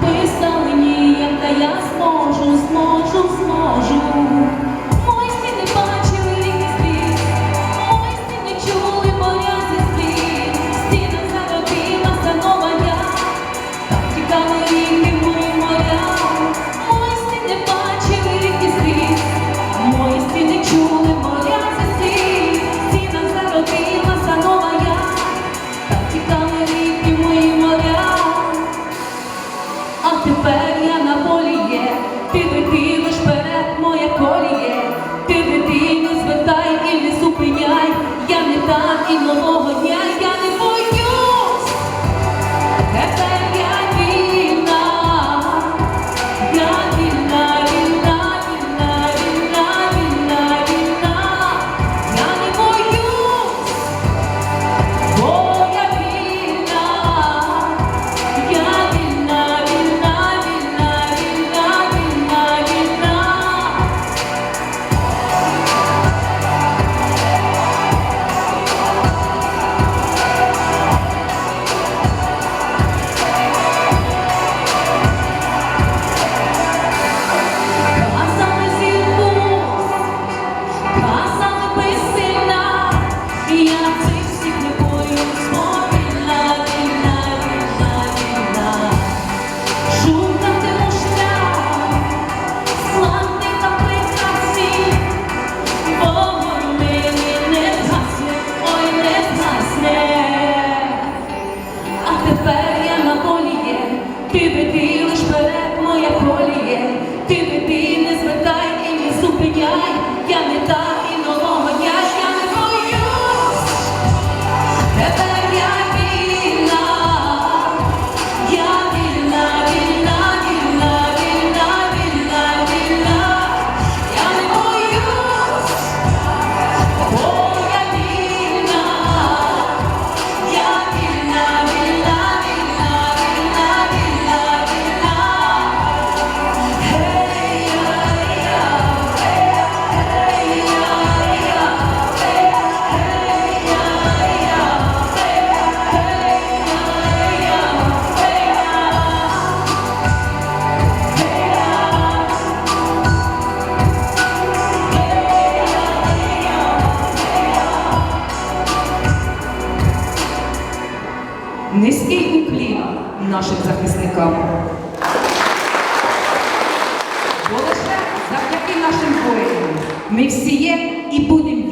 Писав мені, яка я зможу, зможу, зможу. і нового дня. small. низький уклін нашим захисникам. Бо лише завдяки нашим воїнам ми всі є і будемо.